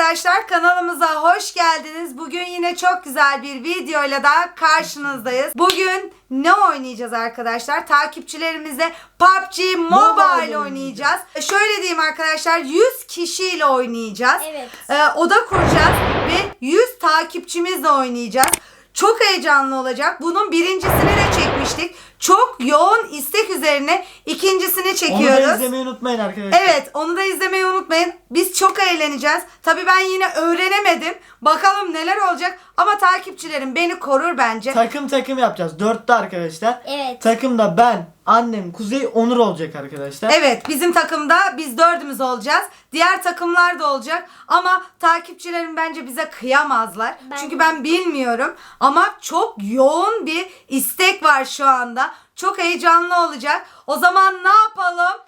arkadaşlar kanalımıza hoş geldiniz. Bugün yine çok güzel bir videoyla daha karşınızdayız. Bugün ne oynayacağız arkadaşlar? Takipçilerimizle PUBG Mobile Mobile oynayacağız. Şöyle diyeyim arkadaşlar 100 kişiyle oynayacağız. Evet. Ee, oda kuracağız ve 100 takipçimizle oynayacağız. Çok heyecanlı olacak. Bunun birincisini de çekmiştik. Çok yoğun istek üzerine ikincisini Onu çekiyoruz. da izlemeyi unutmayın arkadaşlar. Evet onu da izlemeyi unutmayın. Biz çok eğleneceğiz. Tabii ben yine öğrenemedim. Bakalım neler olacak. Ama takipçilerim beni korur bence. Takım takım yapacağız. Dörtte arkadaşlar. Evet. Takımda ben, annem, Kuzey, Onur olacak arkadaşlar. Evet bizim takımda biz dördümüz olacağız. Diğer takımlar da olacak. Ama takipçilerim bence bize kıyamazlar. Ben- Çünkü ben bilmiyorum. Ama çok yoğun bir istek var şu anda. Çok heyecanlı olacak. O zaman ne yapalım?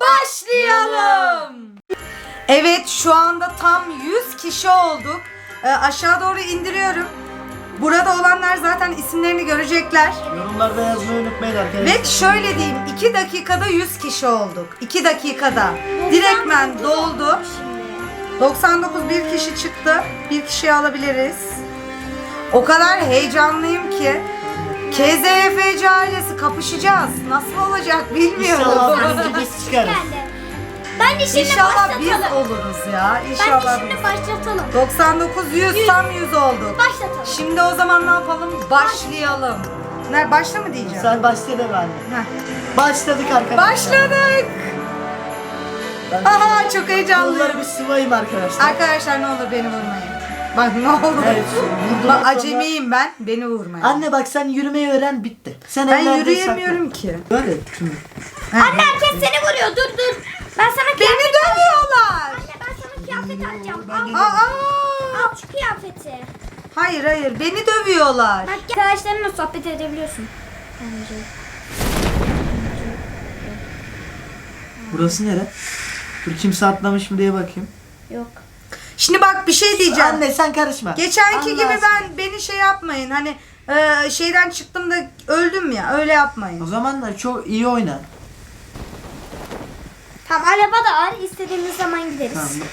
Başlayalım. Evet şu anda tam 100 kişi olduk. Ee, aşağı doğru indiriyorum. Burada olanlar zaten isimlerini görecekler. Yorumlarda yazmayı unutmayın arkadaşlar. Ve şöyle diyeyim 2 dakikada 100 kişi olduk. 2 dakikada. Direktmen doldu. Şimdi. 99 bir kişi çıktı. Bir kişiyi alabiliriz. O kadar heyecanlıyım ki. KZFC ailesi kapışacağız. Nasıl olacak bilmiyorum. İnşallah biz çıkarız. Geldi. Ben de şimdi İnşallah biz başlatalım. oluruz ya. Ben de İnşallah şimdi biz. başlatalım. 99 100 tam 100 olduk. Başlatalım. Şimdi o zaman ne yapalım? Başlayalım. Ne başla mı diyeceğim? Sen başla da ben. Heh. Başladık arkadaşlar. Başladık. Ben Aha çok heyecanlıyım. Bunları bir sıvayım arkadaşlar. Arkadaşlar ne olur beni vurmayın. Bak ne olur. Evet, vurduktan Bak sonra- acemiyim ben. Beni vurmayın. Anne bak sen yürümeyi öğren bitti. Sen ben evlerde yürüyemiyorum ki. sakla. Böyle şunu. Anne herkes seni vuruyor. Dur dur. Ben sana Beni kıyafet dövüyorlar. Anne ben sana kıyafet alacağım. Ben Al, Aa, al şu kıyafeti. hayır hayır beni dövüyorlar. Bak gel. arkadaşlarınla sohbet edebiliyorsun. Bence. Burası nere? Dur kimse atlamış mı diye bakayım. Yok. Şimdi bak bir şey diyeceğim. Anne sen karışma. Geçenki gibi ben beni şey yapmayın. Hani e, şeyden çıktım da öldüm ya. Öyle O yapmayın. zaman da çok iyi oyna. Tamam araba da var. İstediğimiz zaman gideriz. Tamam.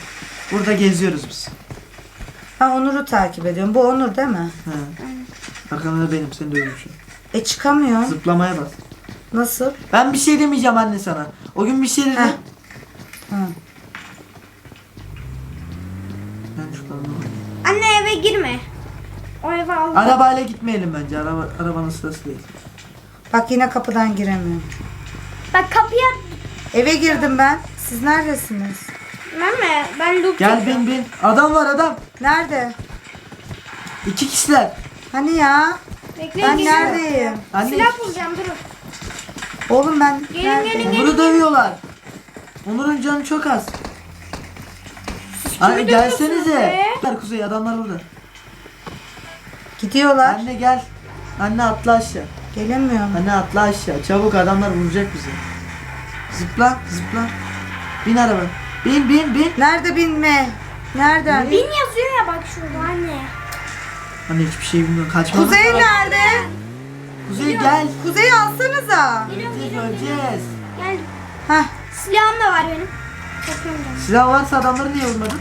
Burada geziyoruz biz. Ben Onur'u takip ediyorum. Bu Onur değil mi? He. Arkamda da benim seni dövüyorum şu an. E çıkamıyor. Zıplamaya bas. Nasıl? Ben bir şey demeyeceğim anne sana. O gün bir şey dedim. Heh. Hı. Eve al. Arabayla gitmeyelim bence. Araba, arabanın sırası değil. Bak yine kapıdan giremiyorum. Bak kapıya Eve girdim ben. Siz neredesiniz? Meme ben loop Gel bin bin. Adam var adam. Nerede? İki kişiler. Hani ya? Bekleyin Ben geliyorum. neredeyim? Anne Silah bulacağım durun. Oğlum ben Gelin, neredeyim? gelin, Onur'u dövüyorlar. Onur'un canı çok az. Anne gelsenize. Gel Kuzey adamlar burada. Gidiyorlar. Anne gel. Anne atla aşağı. Gelemiyorum. Anne atla aşağı. Çabuk adamlar vuracak bizi. Zıpla zıpla. Bin araba. Bin bin bin. Nerede binme? Nereden? Bin yazıyor ya bak şurada anne. Anne hiçbir şey bilmiyorum. Kaçma. Kuzey nerede? Kuzey gel. Kuzey alsanıza. Geliyorum öleceğiz. Gel. Heh. Silahım da var benim. Bakıyorum. Silah varsa adamları niye vurmadın?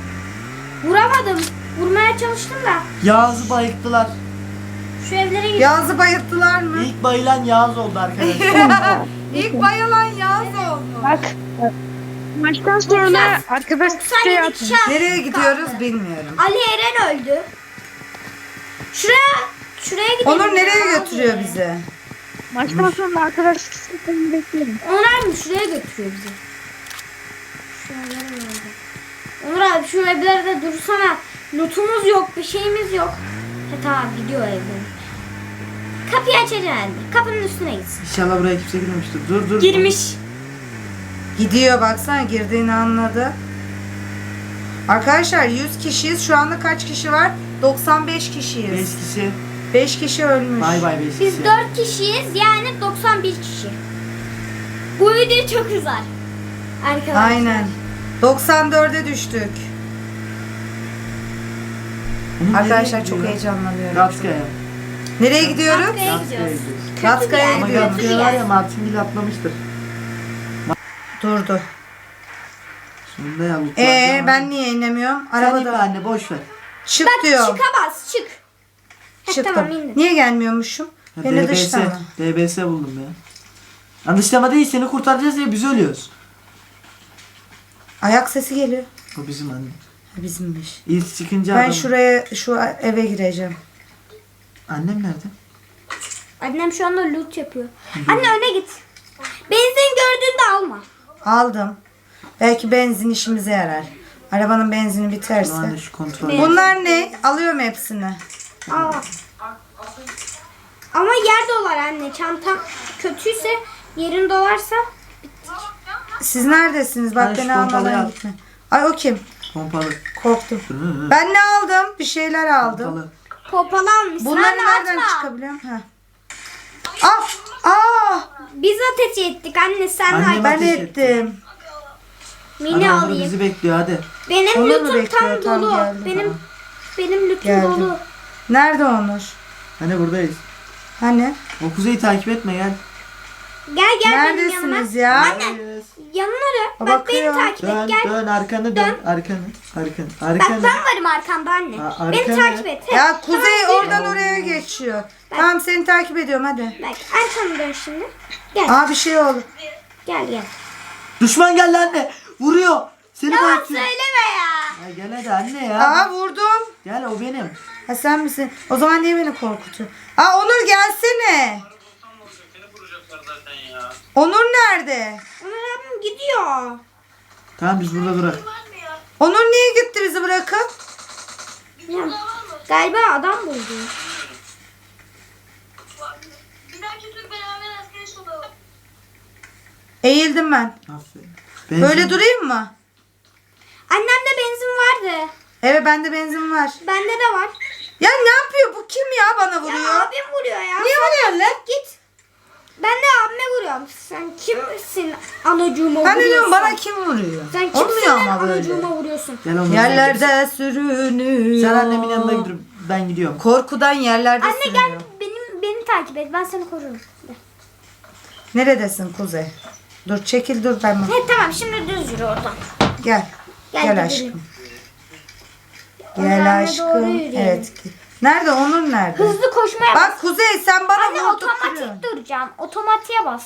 Vuramadım. Vurmaya çalıştım da. Yağız'ı bayılttılar. Şu evlere git. Yazı bayılttılar mı? İlk bayılan Yağız oldu arkadaşlar. İlk bayılan Yağız oldu. Bak maçtan sonra arkadaş şey 97 attı. kişi attı. Nereye gidiyoruz bilmiyorum. Ali Eren öldü. Şuraya şuraya gidelim. Onur nereye götürüyor abi. bizi? Maçtan sonra arkadaş seni bekliyorum. Onur abi şuraya götürüyor bizi. Şuraya Onur abi şu evlerde dursana. Lootumuz yok, bir şeyimiz yok. He tamam gidiyor evden. Kapıyı aç herhalde. Kapının üstüne gitsin. İnşallah buraya kimse girmemiştir. Dur dur. Girmiş. Gidiyor baksana girdiğini anladı. Arkadaşlar 100 kişiyiz. Şu anda kaç kişi var? 95 5 kişiyiz. kişi. 5 kişi ölmüş. Bay bay 5 kişi. Biz 4 kişiyiz yani 91 kişi. Bu video çok uzar. Arkadaşlar. Aynen. 94'e düştük. Onun nereye Arkadaşlar çok heyecanlanıyorum. Gatkaya. Nereye gidiyoruz? Gatkaya gidiyoruz. gidiyoruz. Gatkaya Ama gidiyoruz. Gatkaya var ya Martingil atlamıştır. Durdu. Sonunda ya Ee vardı ben ama. niye inemiyorum? Sen inme Arabada. anne boş ver. Çık Bak diyorum. çıka bas çık. Heh, Çıktım. tamam indim. Niye gelmiyormuşum? Ha, Beni DBS, dışlama. DBS buldum ya. Lan dışlama değil seni kurtaracağız diye biz ölüyoruz. Ayak sesi geliyor. O bizim anne. Ha, Bizimmiş. İlk çıkınca Ben adam- şuraya şu eve gireceğim. Annem nerede? Annem şu anda loot yapıyor. Anne öne git. Benzin gördüğünde alma. Aldım. Belki benzin işimize yarar. Arabanın benzini biterse. Şu anda şu kontrol. Bunlar ne? Alıyorum hepsini. Al. Ama yer dolar anne. Çantam kötüyse yerin dolarsa Siz neredesiniz? Bak Ben şu beni pompalıyı almadan al. gitme. Ay o kim? Pompalı. Korktum. Ben ne aldım? Bir şeyler aldım. Pompalı. Popalı almışsın. Bunları anne nereden atma. çıkabiliyorum? Ha. Ah! Ah! Biz ateş ettik anne sen Annem Ben ateş ettim. mini Ana Onur alayım. bizi bekliyor hadi. Benim Onur mu bekliyor? tam Tamam, dolu. benim tamam. benim lootum Geldim. dolu. Nerede Onur? Hani buradayız. Hani? O kuzeyi takip etme gel. Gel gel benim yanıma. Neredesiniz ya? Buradayız. Yanına dön. Bak Bakıyor. beni takip et Dön gel. dön arkanı dön. Arkanı. Arkanı. Bak Arkanı. ben varım arkanda anne. Ha, Beni arkana. takip et. Heh, Ya Kuzey tamam, oradan oraya geçiyor. Tamam seni takip ediyorum hadi. Bak arkamı dön şimdi. Gel Aa bir şey oldu. gel gel. Düşman geldi anne. Vuruyor. Seni Yalan bakıyor. söyleme ya. Ya gel hadi anne ya. Aa vurdum. Gel o benim. Ha sen misin? O zaman niye beni korkutuyor? Aa Onur gelsene. Onur nerede? Ömer abim gidiyor. Tamam biz burada durak. Onur niye gitti bizi bırakıp? Ya, galiba adam buldu. Bir dahaki tur beraber arkadaş olalım. Eğildim ben. Aferin. Benzin- Böyle durayım mı? Annemde benzin vardı. Evet bende benzin var. Bende de var. Ya ne yapıyor bu kim ya abim vuruyor ya. Niye vuruyorsun lan? Git. Ben de abime vuruyorum. Sen kimsin anacığıma Ben de vuruyorsun? diyorum bana kim vuruyor? Sen kimsin Olmuyor ama böyle. anacığıma vuruyorsun? Gel onu. Yerlerde sürünüyor. Sen annemin yanına gidiyorum. Ben gidiyorum. Korkudan yerlerde Anne sürünüyor. gel benim beni takip et. Ben seni korurum. Gel. Neredesin Kuzey? Dur çekil dur ben bak- He tamam şimdi düz yürü oradan. Gel. Gel Gel, gidelim. aşkım. Onlarla Gel doğru aşkım. yürüyelim. Evet. Nerede Onur nerede? Hızlı koşmaya bas. Bak Kuzey sen bana Anne vurdurtuyorsun. otomatik duracağım. Otomatiğe bas.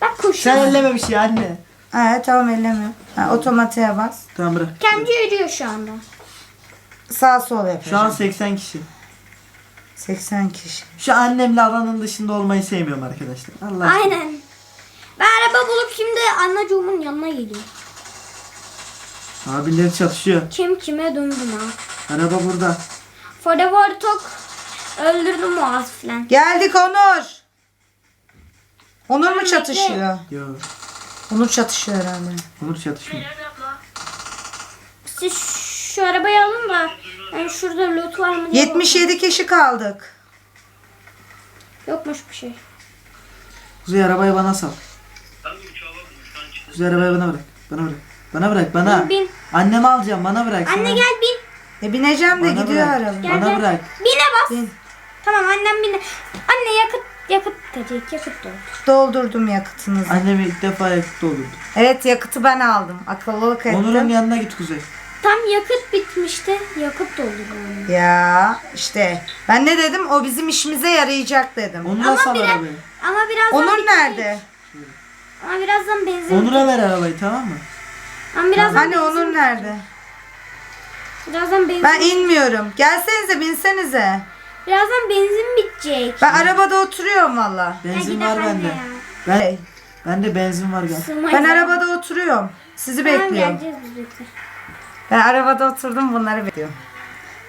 Bak Sen koşuyor. elleme bir şey anne. Ha, tamam ellemiyorum. Ha, otomatiğe bas. Tamam bırak. Kendi yürüyor şu anda. Sağ sol yapacağım. Şu an 80 kişi. 80 kişi. Şu annemle alanın dışında olmayı sevmiyorum arkadaşlar. Allah aşkına. Aynen. Ben araba bulup şimdi anneciğimin yanına geliyorum. Abileri çatışıyor. Kim kime döndüm ha. Araba burada. Forever Talk öldürdüm Muaz filan. Geldik Onur. Onur mu çatışıyor? Yo. Onur çatışıyor herhalde. Onur çatışmıyor. Siz şu arabayı alın da yani şurada loot var mı? diye 77 kişi kaldık. Yokmuş bir şey. Kuzey arabayı bana sal. Kuzey arabayı bana bırak. Bana bırak. Bana bırak bana. Bin, bin. Annemi alacağım bana bırak. Anne sana. gel bin. E bineceğim de Bana gidiyor bırak. araba. Gel Bana gel. bırak. Bine bas. Bin. Tamam annem bine. Anne yakıt yakıt diyecek yakıt doldu. Doldurdum yakıtınızı. Annemi ilk defa yakıtta olurdu. Evet yakıtı ben aldım. Akıllılık Onur'un ettim. yanına git Kuzey. Tam yakıt bitmişti. Yakıt doldu yani. Ya işte ben ne dedim o bizim işimize yarayacak dedim. Onur'a sal biraz- arabayı. Ama birazdan Onur bitecek. nerede? Ama birazdan benzin. Onur'a ver arabayı tamam mı? Ama birazdan Hani benzin. Onur nerede? Birazdan benzin. Ben inmiyorum. Gelsenize binsenize. Birazdan benzin bitecek. Ben arabada oturuyorum valla. Benzin var bende. ya. Ben bende benzin var gel. Sığmayız Ben ya. arabada oturuyorum. Sizi Tamam, bekliyorum. geleceğiz biz bekle. Ben arabada oturdum bunları bekliyorum.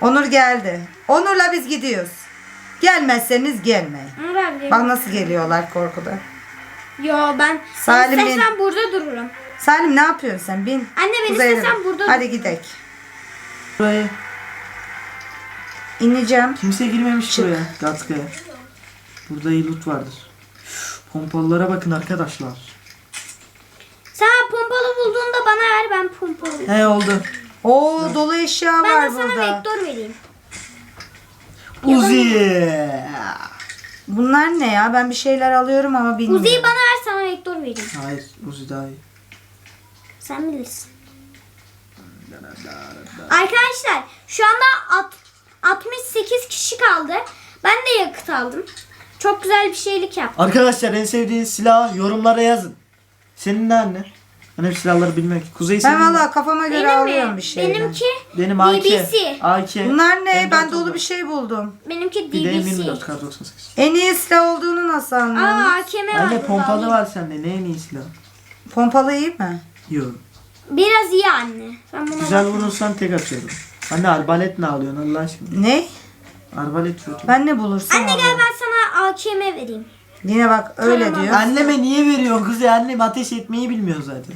Onur geldi. Onur'la biz gidiyoruz. Gelmezseniz gelmeyin. Onur abi. Bak nasıl geliyorlar korkuda. Yo ben Salim ben bin. istesem burada dururum. Salim ne yapıyorsun sen? Bin. Anne ben Kuzey'le. istesem burada Hadi gidelim. Buraya İneceğim. kimse girmemiş buraya. Gatskaya. Burada iyi loot vardır. Pompalılara bakın arkadaşlar. Sen pompalı bulduğunda bana ver ben pompalı. He oldu. Oo dolu eşya Ben var de sana burada. vektör vereyim. Uzi. Bunlar ne ya? Ben bir şeyler alıyorum ama bilmiyorum. Uzi'yi bana ver sana vektör vereyim. Hayır Uzi daha iyi. Sen bilirsin. Arkadaşlar şu anda at, 68 kişi kaldı. Ben de yakıt aldım. Çok güzel bir şeylik yaptım. Arkadaşlar en sevdiğiniz silahı yorumlara yazın. Senin ne anne? Ben hep silahları ki. Kuzey senin Ben ne? valla kafama göre Benim alıyorum mi? bir şeyden. Benimki Benim AK. BBC. AK. Bunlar ne? M4 Ben dolu bir şey buldum. benimki Bir de DBC. M24 kar 98. En iyi silah olduğunu nasıl Aa anladın? AKM var. Anne pompalı var sende. Ne en iyi silah? Pompalı iyi mi? Yok. Biraz iyi anne. Ben buna Güzel vurursan tek atıyorum. Anne arbalet ne alıyorsun Allah aşkına? Ne? Arbalet kötü. Ben ne bulursam Anne gel ben sana AKM vereyim. Yine bak öyle Tamam. diyor. Anneme niye veriyorsun kuzey? Annem ateş etmeyi bilmiyor zaten.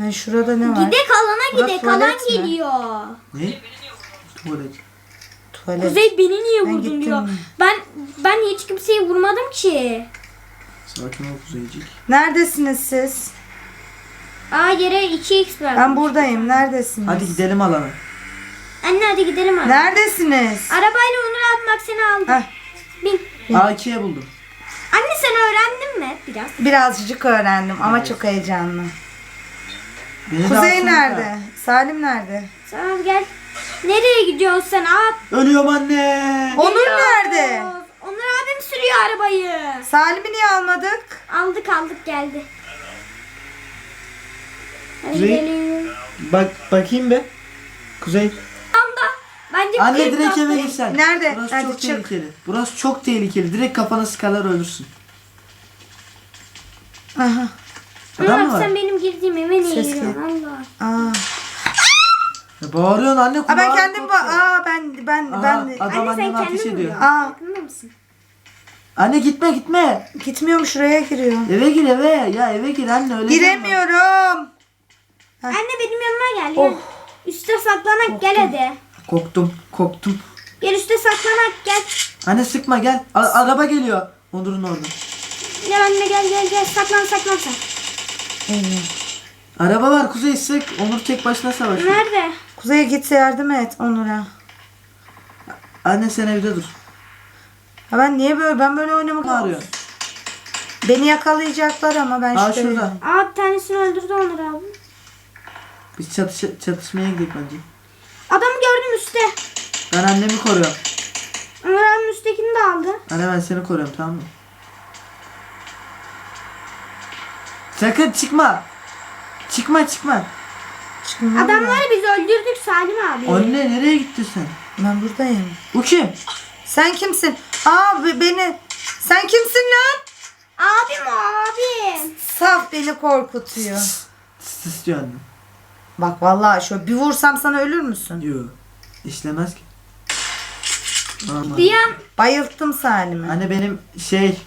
Ben şurada ne var? Gidek alana Burası gidek alan tuvalet mi? geliyor. Ne? Tuvalet. Tuvalet. Kuzey beni niye Ben vurdun gittim. diyor. Ben ben hiç kimseyi vurmadım ki. Sakin ol kuzeycik. Neredesiniz siz? Aa yere 2x verdim. Ben buradayım. Neredesiniz? Hadi gidelim alana. Anne hadi gidelim abi. Neredesiniz? Arabayla Onur abi bak seni aldı. Heh. Bin. AK'ye buldum. Anne sen öğrendin mi biraz? Birazcık öğrendim ama çok heyecanlı. Beni de Kuzey alsana. nerede? Salim nerede? Tamam gel. Nereye gidiyorsun sen? Aa, Ölüyorum anne. Onur nerede? Onur abim sürüyor arabayı. Salim'i niye almadık? Aldık aldık geldi. Hadi Kuzey. gidelim. Bak bakayım be. Kuzey. Bence Anne direkt eve atlayın. git sen. Nerede? Burası Hadi çok çık. tehlikeli. Burası çok tehlikeli. Direkt kafana sıkarlar ölürsün. Aha. Adam mı var? sen benim girdiğim eve niye Ses giriyorsun? Allah. Aa. Ya bağırıyorsun anne Aa ben kendim ba korkuyor. Aa ben ben Aha, ben adam Anne sen anneme ateş kendin ediyor. vuruyorsun. Aa. Farkında mısın? Anne gitme gitme. gitmiyorum şuraya giriyorum. Eve gir eve. Ya eve gir anne öyle. Giremiyorum. Anne benim yanıma gel. Oh. Gel. Üste saklanak gel hadi. Koktum koktum. Gel üste saklanak gel. Anne sıkma gel. A- araba geliyor. Onur'un orada. Gel anne gel gel gel saklan saklan sen. Evet. Araba var Kuzey sık. Onur tek başına savaşıyor. Nerede? Kuzey'e git yardım et Onur'a. Anne sen evde dur. Ha ben niye böyle ben böyle oynamak Ne arıyor? Beni yakalayacaklar ama ben Aa şurada. Aa bir tanesini öldürdü Onur abi. Biz çatış çatışmaya gidelim bence. Adamı gördüm üstte. Ben annemi koruyorum. Onur abinin üsttekini de aldı. Anne ben seni koruyorum tamam mı? Sakın çıkma. Çıkma çıkma. Çıkmıyor? Adamları biz öldürdük Salim abi. Anne nereye gittin sen? Ben buradayım. Bu kim? Sen kimsin? Aa be- beni. Sen kimsin lan? Abim o abim. Saf beni korkutuyor. Tıs tıs diyor anne. Bak vallahi şöyle bir vursam sana ölür müsün? Yok. İşlemez ki. Aman. An Bayılttım Salim'i. Anne benim şey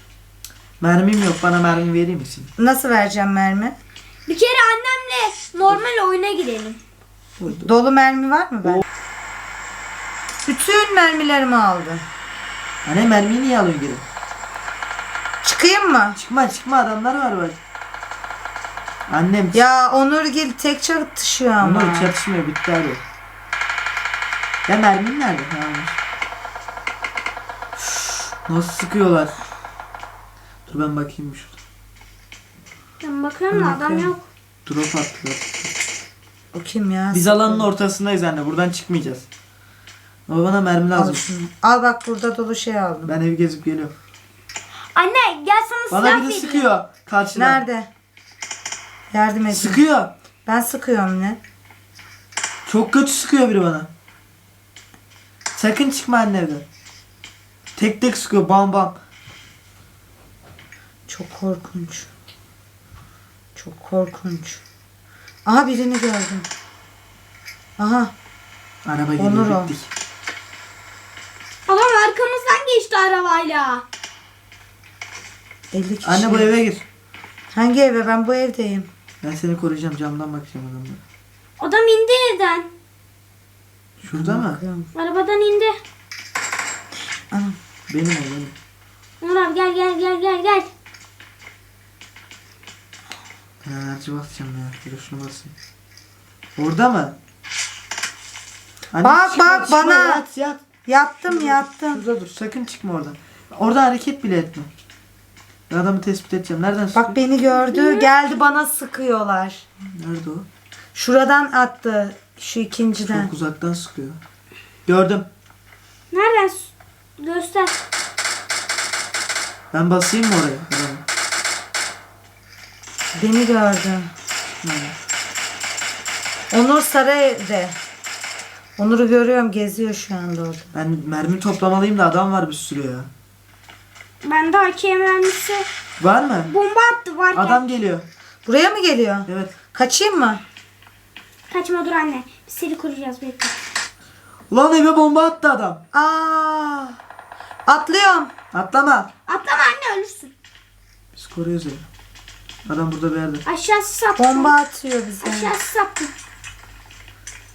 mermim yok bana mermi verir misin? Nasıl vereceğim mermi? bir kere annemle normal oyuna girelim. Dolu mermi var mı ben? Bütün mermilerimi aldı. Anne mermiyi niye alıyorsun geri? Çıkayım mı? Çıkma çıkma adamlar var bak. Annem Ya Onurgil tek çatışıyor ama. Onur çatışmıyor bitti abi. Ya mermin nerede? Üf, Nasıl sıkıyorlar? Dur ben bakayım bir şurada. Ben bakıyorum da adam yok. Drop attılar. O kim ya? Biz alanın ortasındayız anne. Buradan çıkmayacağız. Ama bana mermi Al lazım. şunu. Al bak burada dolu şey aldım. Ben evi gezip geliyorum. Anne gel sana Bana silah biri vereyim. sıkıyor. Karşıdan. Nerede? Yardım edin. Sıkıyor. Ben sıkıyorum ne? Çok kötü sıkıyor biri bana. Sakın çıkma anne evden. Tek tek sıkıyor bam bam. Çok korkunç. Çok korkunç. Aha birini gördüm. Aha. Araba geliyor Onur o. bittik. Adam arkamızdan geçti arabayla. 50 kişi. Anne bu eve gir. Hangi eve? Ben bu evdeyim. Ben seni koruyacağım camdan bakacağım adamlara. Adam indi evden. Şurada mı? Bakıyorum. Arabadan indi. Anam. Benim o benim. Onur abi gel gel gel gel gel. Ben enerji basacağım ya. Bir de şunu basayım. Orada mı? Anne, Bak, bak, bana. Yat yat. Yattım yattım. Şurada dur. Sakın çıkma oradan. Orada hareket bile etme. Ben adamı tespit edeceğim. Nereden sıkıyor? Bak beni gördü. Geldi bana sıkıyorlar. Nerede o? Şuradan attı. Şu ikinciden. Çok uzaktan sıkıyor. Gördüm. Nereden? s- Göster. Ben basayım mı oraya? Adamı? Beni gördü. Onur Saray'da. Onur'u görüyorum geziyor şu anda orada. Ben mermi toplamalıyım da adam var bir sürü ya. Bende AK mermisi. Var mı? Bomba attı varken. Adam geliyor. Buraya mı geliyor? Evet. Kaçayım mı? Kaçma dur anne. Biz seni koruyacağız bekle. Ulan eve bomba attı adam. Aa! Atlıyorum. Atlama. Atlama anne ölürsün. Biz koruyoruz evi. Adam burada bir yerde. Aşağı sis attım. Bomba atıyor bize. Aşağı sis attım.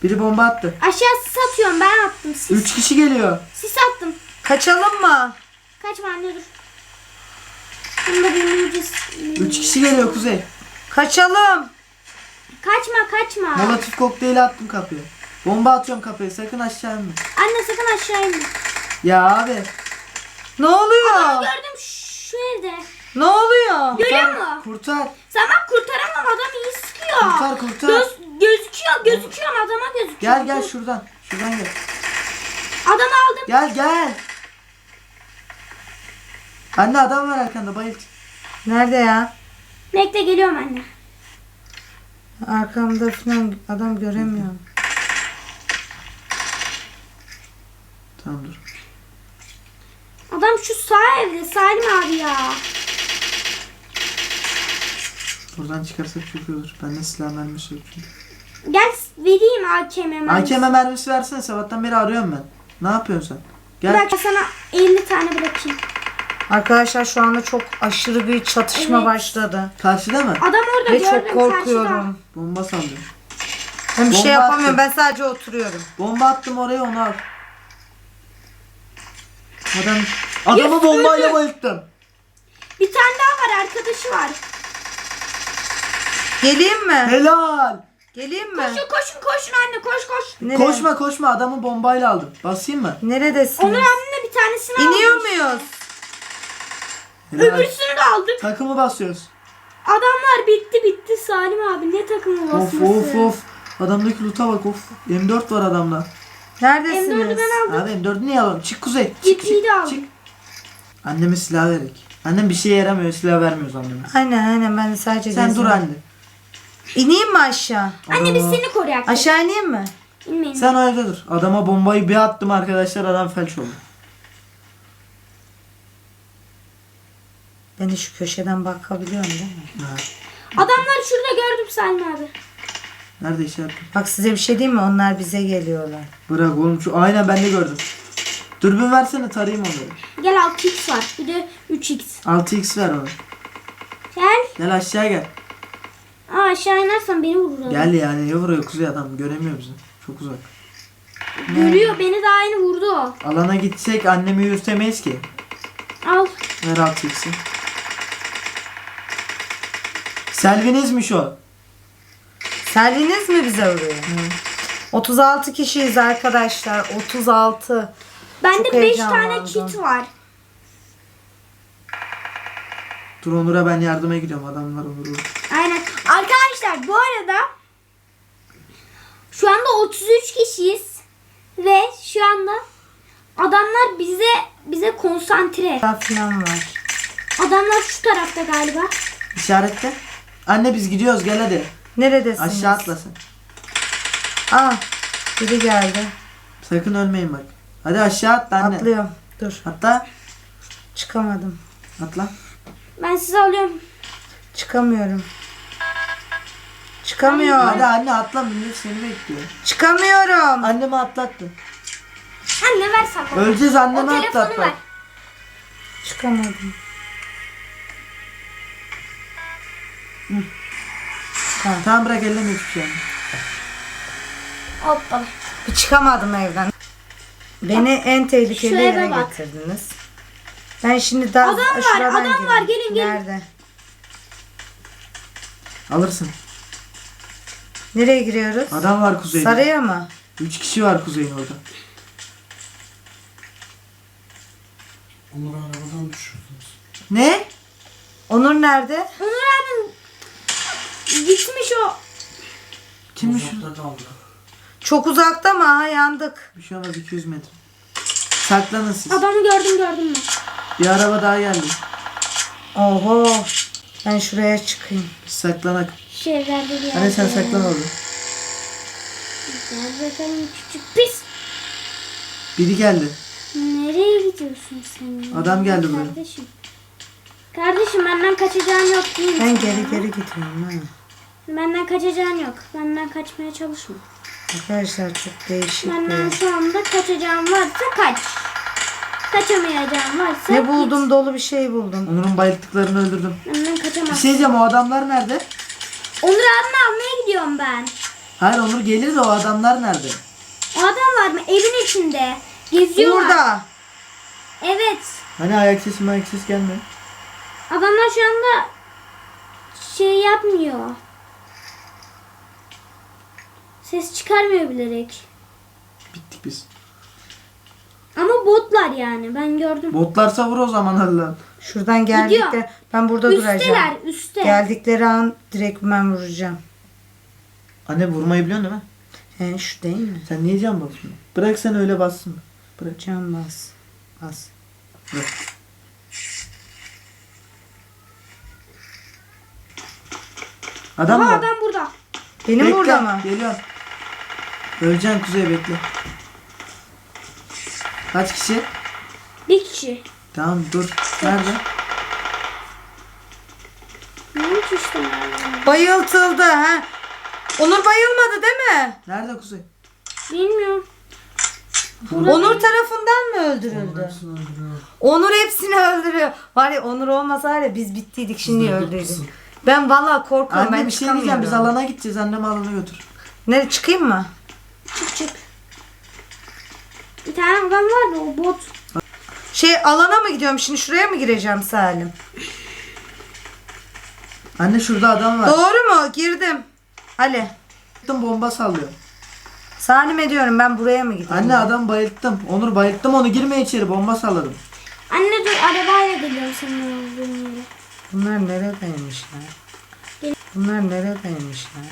Biri bomba attı. Aşağı sis atıyorum ben attım sis. Üç kişi geliyor. Sis attım. Kaçalım mı? Kaçma anne dur. Bunda bir muciz. Üç kişi geliyor Kuzey. Kaçalım. Kaçma kaçma. Molotof kokteyli attım kapıya. Bomba atıyorum kapıya. Sakın aşağı inme. Anne sakın aşağı inme. Ya abi. Ne oluyor? Gördüm şu evde. Ne oluyor? Görüyor musun? Kurtar. Sen bak kurtaramam adam iyi sıkıyor. Kurtar kurtar. Göz, gözüküyor gözüküyor adama gözüküyor. Gel gel şuradan. Şuradan gel. Adamı aldım. Gel gel. Anne adam var arkanda bayılt. Nerede ya? Bekle geliyorum anne. Arkamda falan adam göremiyorum. Tamam dur. Adam şu sağ evde Salim abi ya. Buradan çıkarsak çok iyi olur. Bende silah mermisi yok çünkü. Gel vereyim AKM mermisi. AKM mermisi versene sabahtan beri arıyorum ben. Ne yapıyorsun sen? Gel. Bırak sana 50 tane bırakayım. Arkadaşlar şu anda çok aşırı bir çatışma Evet. başladı. Karşıda mı? Adam orada Ve gördüm çok korkuyorum. Bomba sandım. Ben bir şey Bomba yapamıyorum. attım. Ben sadece oturuyorum. Bomba attım oraya onu al. Adam adamı bombayla bayılttım. Bir tane daha var arkadaşı var. Geleyim mi? Helal. Geleyim mi? Koşun koşun koşun anne koş koş. Nereye? Koşma koşma adamı bombayla aldım. Basayım mı? Neredesiniz? Onur abinin de bir tanesini. İniyor muyuz? Helal. Öbürsünü de aldım. Takımı basıyoruz. Adamlar bitti bitti Salim abi ne takımı Of basması. of of. Adamdaki loot'a bak of. M4 var adamda. Neredesiniz? M4'ü ben aldım. Abi M4'ü niye alalım? Çık kuzey. Çık Gitmeyi çık. aldım. çık. Anneme silah verek. Annem bir şeye yaramıyor silah vermiyoruz anneme. Aynen aynen ben de sadece Sen dur geziyorum. anne. İneyim mi aşağı? Anne biz seni koruyak. Aşağı ineyim mi? İnmeyin. Sen orada dur. Adama bombayı bir attım arkadaşlar adam felç oldu. Ben de şu köşeden bakabiliyorum değil mi? Ha. Adamlar şurada gördüm Salim abi. Nerede işaret? Bak size bir şey diyeyim mi? Onlar bize geliyorlar. Bırak oğlum şu aynen ben de gördüm. Dürbün versene tarayayım onları. Gel 6x var. Bir de 3x. 6x ver ona. Gel. Gel aşağı gel. Aa aşağı inersen beni vurur. Gel yani ya vuruyor kuzey adam göremiyor bizi. Çok uzak. Görüyor beni daha yeni vurdu o. Alana gitsek annemi yürütemeyiz ki. Al. Ver 6x'i. Selvinizmiş o. Selviniz mi bize vuruyor? 36 kişiyiz arkadaşlar. 36. Bende Çok 5 tane heyecanlandım. kit var. Dur Onur'a ben yardıma gidiyorum adamlar Onur'u. Aynen. Arkadaşlar bu arada şu anda 33 kişiyiz ve şu anda adamlar bize bize konsantre. Falan var. Adamlar şu tarafta galiba. İşaretle. Anne biz gidiyoruz gel hadi. Neredesiniz? Aşağı atlasın. Aa, biri geldi. Sakın ölmeyin bak. Hadi aşağı atla anne. Atlıyorum. Dur. Atla. Çıkamadım. Atla. Ben sizi alıyorum. Çıkamıyorum. Çıkamıyorum. Hadi anne atla millet seni bekliyor. Çıkamıyorum. Annemi atlattın. Anne ver sakla. Öleceğiz O annemi telefonu Çıkamadım. Tamam bırak elleme hiçbir şey. Hoppa. Bir çıkamadım evden. Beni en tehlikeli Şu eve yere bak. getirdiniz. Ben şimdi daha Adam var, şuradan adam var. gireyim. Gelin, gelin. Nerede? Alırsın. Nereye giriyoruz? Adam var kuzeyde. Saraya mı? Üç kişi var kuzeyin orada. Onları arabadan düşürdünüz. Ne? Onur nerede? Onur abim gitmiş o. Kimmiş? o? Uzakta kaldı. Çok uzakta mı? Ha yandık. Bir şey olmaz 200 metre. Saklanın siz. Adamı gördüm gördüm ben. Bir araba daha geldi. Oho. Ben şuraya çıkayım. Biz saklanak. Şey verdi bir Anne sen saklan orada. Gel bakalım küçük pis. Biri geldi. Nereye gidiyorsun sen? Adam geldi buraya. Kardeşim. Kardeşim benden kaçacağın yok değil mi? Ben geri geri gidiyorum. Ha. Benden kaçacağın yok. Benden kaçmaya çalışma. Arkadaşlar çok değişik Benden bir. şu anda kaçacağım varsa kaç. Kaçamayacağım varsa Ne buldum? Dolu bir şey buldum. Onur'un bayılttıklarını öldürdüm. git. Benden Bir kaçamazsın. şey diyeceğim o adamlar nerede? Onur abimi almaya gidiyorum ben. Hayır Onur gelir de o adamlar nerede? O adam var mı? Evin içinde. Geziyorlar. Burada. Evet. Hani ayak sesi ayak ses gelmiyor. Adamlar şu anda şey yapmıyor. Ses çıkarmıyor bilerek. Bittik biz. Ama botlar yani ben gördüm. Botlar savur o zaman Allah. Şuradan geldikleri. Ben burada Üsteler duracağım. üstte. Geldikleri an direkt ben vuracağım. Anne vurmayı biliyorsun değil mi? He şu değil mi? Sen niye can basıyorsun? Bırak sen öyle bassın. Bırak. Can bas. Bas. Bırak. Adam Ama mı? adam burada. Benim Bekle, burada mı? Geliyorum. Öleceksin Kuzey bekle. Kaç kişi? Bir kişi. Tamam dur. Nerede? Ne işte? Bayıltıldı ha. Onur bayılmadı değil mi? Nerede Kuzey? Bilmiyorum. Onur tarafından mı öldürüldü? Onur hepsini öldürüyor. Var ya Onur olmasa var ya biz bittiydik şimdi öldüydü. Ben vallahi korkuyorum. Anne ben bir şey diyeceğim biz alana gideceğiz annemi alana götür. Nereye çıkayım mı? Çık çık. Bir tane adam vardı o bot. Şey alana mı gidiyorum şimdi şuraya mı gireceğim Salim? Anne şurada adam var. Doğru mu? Girdim. Ali. Bayılttım bomba sallıyor. Salim ediyorum ben buraya mı gideyim? Anne adam bayılttım. Onur bayılttım onu girme içeri bomba salladım. Anne dur arabayla geliyorum senin olduğun yere. Bunlar neredeymişler? Bunlar neredeymişler?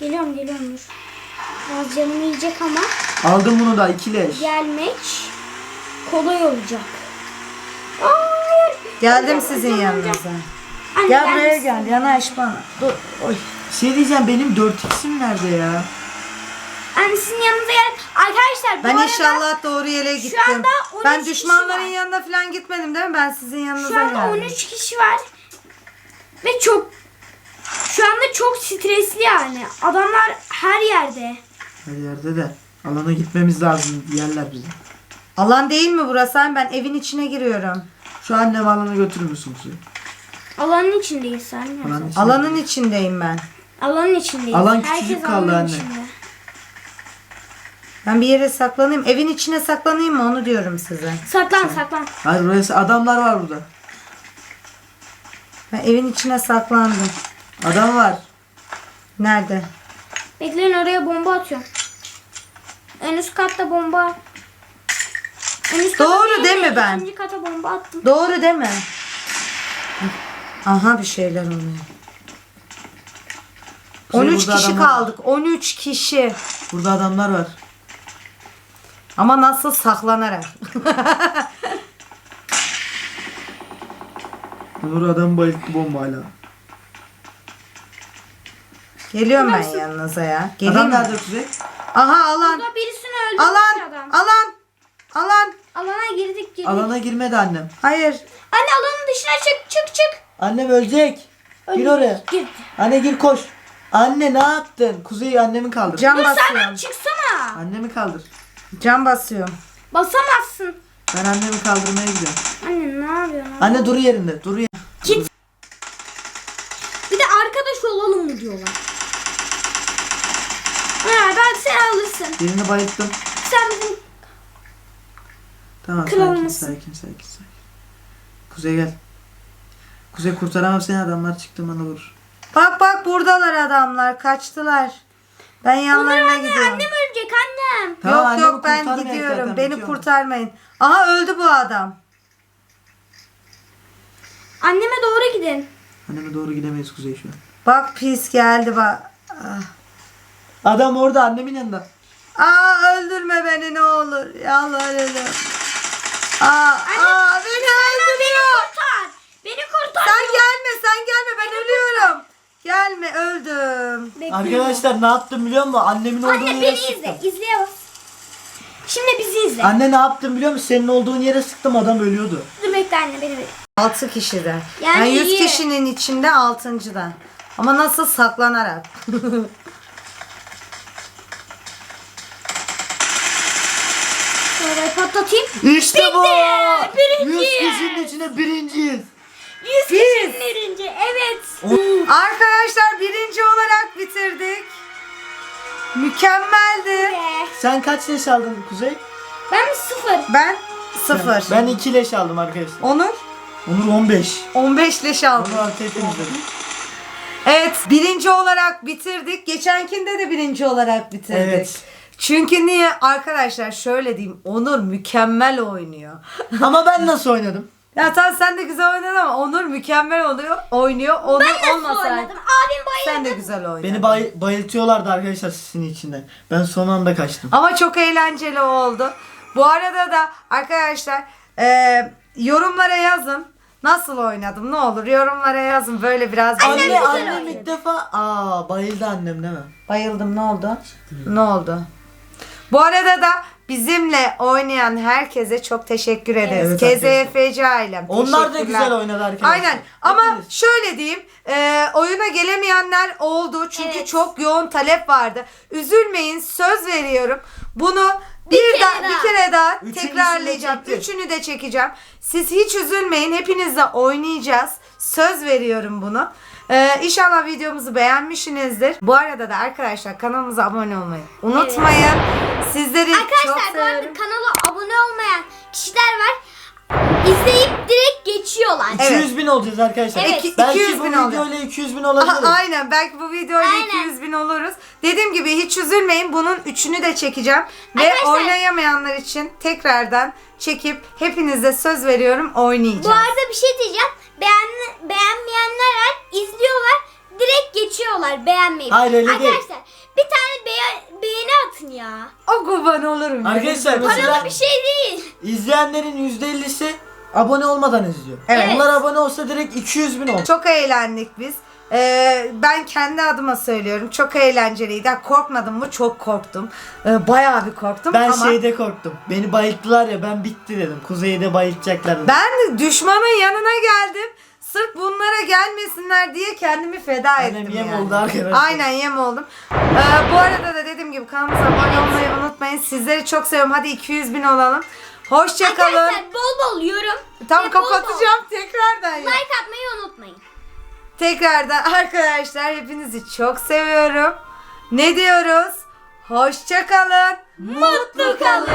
Geliyorum geliyorum dur. Biraz canımı yiyecek ama Aldım bunu da ikileş. gelmek kolay olacak. Hayır. Geldim sizin yanınıza. Anne Gel ben- buraya gel yanaş bana. Dur. Oy. Şey diyeceğim benim 4x'im nerede ya? Anne sizin yanınıza gel. Arkadaşlar bu Ben arada inşallah doğru yere gittim. anda 13 ben kişi düşmanların var. yanına falan gitmedim değil mi? Ben sizin yanınıza şu anda geldim. 13 kişi var. Ve çok şu anda çok stresli yani. Adamlar her yerde. Her yerde de. Alana gitmemiz lazım yerler bizi. Alan değil mi burası? Ben evin içine giriyorum. Şu annemi alana götürür müsün Kuzey? Alanın içindeyiz sen. Alanın içine- Alanın içindeyim ben. Alanın içindeyiz. Alan Herkes küçücük kaldı anne. içinde. Ben bir yere saklanayım. Evin içine saklanayım mı? Onu diyorum size. Saklan saklan. Hayır burası adamlar var burada. Ben evin içine saklandım. Adam var. Nerede? Bekleyin oraya bomba atıyorum. En üst katta bomba. En üst Doğru değil de mi ben? İkinci kata bomba attım. Doğru değil mi? Aha bir şeyler oluyor. Kuzey, 13 burada kişi adamlar kaldık. 13 kişi. Burada adamlar var. Ama nasıl saklanarak. Onur adam bayılttı bomba hala. Geliyorum ben yanınıza ya. Geleyim Adam mi? nerede Kuzey? Aha alan. Burada birisini öldürmüş Alan. adam. Alan. Alan. Alana girdik girdik. Alana girmedi annem. Hayır. Anne alanın dışına çık çık çık. Annem ölecek. Gir oraya. Gir. Anne gir koş. Anne ne yaptın? Kuzey annemi kaldır. Cam Dur sen basıyorum. çıksana. Annemi kaldır. Cam basıyorum. Basamazsın. Ben annemi kaldırmaya gidiyorum. Anne ne yapıyorsun? Anne dur yerinde. Dur yerinde. Bir de arkadaş olalım mı diyorlar. Sen alırsın. Birini bayılttım. Sen bizim Tamam Kral sakin, sakin sakin sakin. Kuzey gel. Kuzey kurtaramam seni adamlar çıktı bana vurur. Bak bak buradalar adamlar. Kaçtılar. Ben yanlarına gidiyorum. annem ölecek annem. Tamam, yok annemi yok ben kurtarmayak gidiyorum. zaten, Beni bitiyor. kurtarmayın. Aha öldü bu adam. Anneme doğru gidin. Anneme doğru gidemeyiz Kuzey şu an. Bak pis geldi bak. Ah. Adam orada annemin yanında. Aa öldürme beni ne olur. Yalvarırım. Aa, aa beni öldürüyor. Kurtar. Beni kurtar. Sen gelme sen gelme ben ölüyorum. Gelme öldüm. Bekliyorum. Arkadaşlar ne yaptım biliyor musun? Annemin olduğu Anne yere beni sıktım. izle. Bas. Şimdi bizi izle. Anne ne yaptım biliyor musun? Senin olduğun yere sıktım adam ölüyordu. Dur bekle anne beni bekle. 6 kişiden. Yani Yani 100 iyi. kişinin içinde 6.dan. Ama nasıl saklanarak. Patlatayım. İşte bu. Birinci. 100 kişinin içinde birinciyiz. 100 kişinin birinci. Evet. Arkadaşlar birinci olarak bitirdik. Mükemmeldi. Sen kaç leş aldın Kuzey? Ben sıfır? Ben 0. Ben 2 leş aldım arkadaşlar. Onur Onur 15. 15 leş aldı. Onur. Evet birinci olarak bitirdik. Geçenkinde de birinci olarak bitirdik. Evet. Çünkü niye? Arkadaşlar şöyle diyeyim. Onur mükemmel oynuyor. Ama ben nasıl oynadım? ya tamam sen de güzel oynadın ama Onur mükemmel oluyor, oynuyor. Onur Ben nasıl olmasaydı oynadım? Abim bayıldı. sen de güzel oynadın. Beni bay bayıltıyorlardı arkadaşlar sisin içinde. Ben son anda kaçtım. Ama çok eğlenceli oldu. Bu arada da arkadaşlar e, yorumlara yazın. Nasıl oynadım ne olur yorumlara yazın böyle biraz. Anne güzel annem ilk defa aa bayıldı annem değil mi? Bayıldım ne oldu? Ne oldu? Bu arada da bizimle oynayan herkese çok teşekkür ederiz. Evet KZFC ailem. Onlar da güzel oynadı arkadaşlar. Aynen ama Hepiniz. şöyle diyeyim e, oyuna gelemeyenler oldu çünkü Evet. çok yoğun talep vardı. Üzülmeyin söz veriyorum bunu bir, kere daha, daha. bir kere daha Üçüncüsünü tekrarlayacağım. çektim. Üçünü de çekeceğim. Siz hiç üzülmeyin hepinizle oynayacağız. Söz veriyorum bunu. Ee, inşallah videomuzu beğenmişsinizdir. Bu arada da arkadaşlar kanalımıza abone olmayı unutmayın. Sizleri çok Arkadaşlar bu arada seviyorum. kanala abone olmayan kişiler var. İzleyip direkt geçiyorlar. Evet. 200 bin olacağız arkadaşlar. Evet. İki- Belki 200 bu bin olacak. videoyla 200 bin Aha, olabiliriz. aynen belki bu videoyla Aynen. 200 bin oluruz. Dediğim gibi hiç üzülmeyin bunun üçünü de çekeceğim. Ve Arkadaşlar- oynayamayanlar için tekrardan çekip hepinize söz veriyorum oynayacağız. Bu arada bir şey diyeceğim. Beğen, beğenmeyenler var. izliyorlar. Direkt geçiyorlar beğenmeyip. Hayır, öyle değil. Arkadaşlar atın ya. O kurban olurum. Arkadaşlar mesela- Paralı bir şey değil. İzleyenlerin %50'si abone olmadan izliyor. Evet. Onlar abone olsa direkt 200 bin olur. Çok eğlendik biz. Ee, ben kendi adıma söylüyorum. Çok eğlenceliydi. Ha, Korkmadım mı? Çok korktum. Ee, bayağı bir korktum Ben ama şeyde korktum. Beni bayılttılar ya ben bitti dedim. Kuzeyde bayıltacaklar dedim. ben düşmanın yanına geldim. Sırf bunlara gelmesinler diye kendimi feda Annem ettim yem yani. oldu arkadaşlar. Aynen yem oldum. Ee, bu arada da dediğim gibi kanalımıza abone olmayı unutmayın. Sizleri çok seviyorum. Hadi 200 bin olalım. Hoşçakalın. Arkadaşlar bol bol yorum. Tam ve bol bol kapatacağım tekrardan. ya. Like atmayı unutmayın. Tekrardan arkadaşlar hepinizi çok seviyorum. Ne diyoruz? Hoşçakalın. Mutlu kalın.